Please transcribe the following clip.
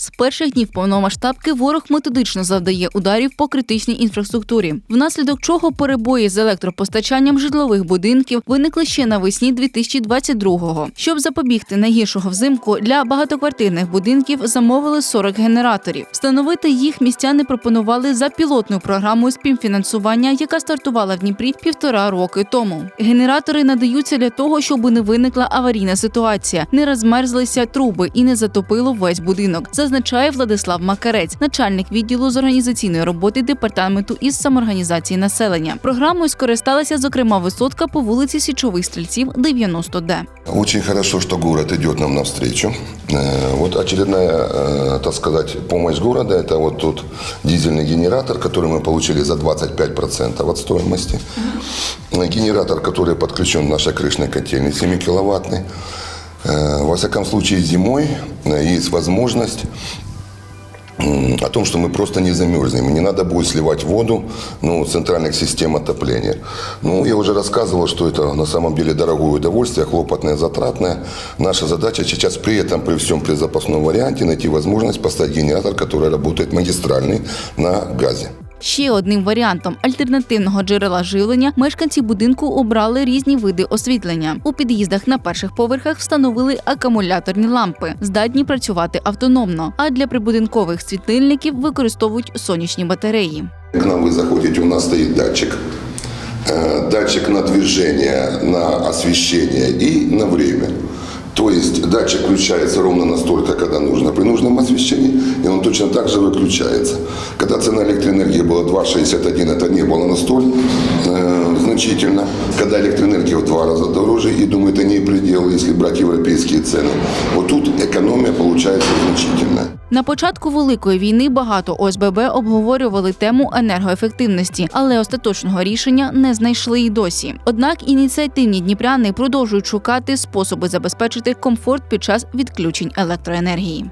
З перших днів повномасштабки ворог методично завдає ударів по критичній інфраструктурі, внаслідок чого перебої з електропостачанням житлових будинків виникли ще навесні 2022-го. Щоб запобігти найгіршого взимку, для багатоквартирних будинків замовили 40 генераторів. Встановити їх містяни пропонували за пілотною програмою співфінансування, яка стартувала в Дніпрі півтора роки тому. Генератори надаються для того, щоб не виникла аварійна ситуація, не розмерзлися труби і не затопило весь будинок, зазначає Владислав Макарець, начальник відділу з організаційної роботи департаменту із самоорганізації населення. Програмою скористалася зокрема висотка по вулиці Січових стрільців, 90Д. Очень хорошо, что город идет нам навстречу. Э, Вот очередная, э, так сказать, помощь города, это вот тут дизельный генератор, который мы получили за 25% от стоимости. Э, Генератор, который подключен к нашей крышной котельной 7 киловаттный. Э, Во всяком случае, зимой э, есть возможность м, о том, что мы просто не замерзнем. И Не надо будет сливать воду ну, с центральных систем отопления. Ну, я уже рассказывал, что это на самом деле дорогое удовольствие, хлопотное, затратное. Наша задача сейчас при этом, при всем, при запасном варианте найти возможность поставить генератор, который работает магистральный на газе. Ще одним варіантом альтернативного джерела живлення мешканці будинку обрали різні види освітлення. У під'їздах на перших поверхах встановили акумуляторні лампи, здатні працювати автономно. А для прибудинкових світильників використовують сонячні батареї. К нам вы заходите, у нас стоит датчик. Э, Датчик на движение, на освещение и на время. То есть датчик включается ровно настолько, когда нужно, при нужном освещении, и он точно так же выключается. Когда цена электроэнергии была 2,61, это не было настолько э, значительно. Когда электроэнергия в два раза дороже, и думаю, это не предел, если брать европейские цены. Вот тут экономия получается значительная. На початку великої війни багато ОСББ обговорювали тему енергоефективності, але остаточного рішення не знайшли й досі. Однак ініціативні дніпряни продовжують шукати способи забезпечити комфорт під час відключень електроенергії.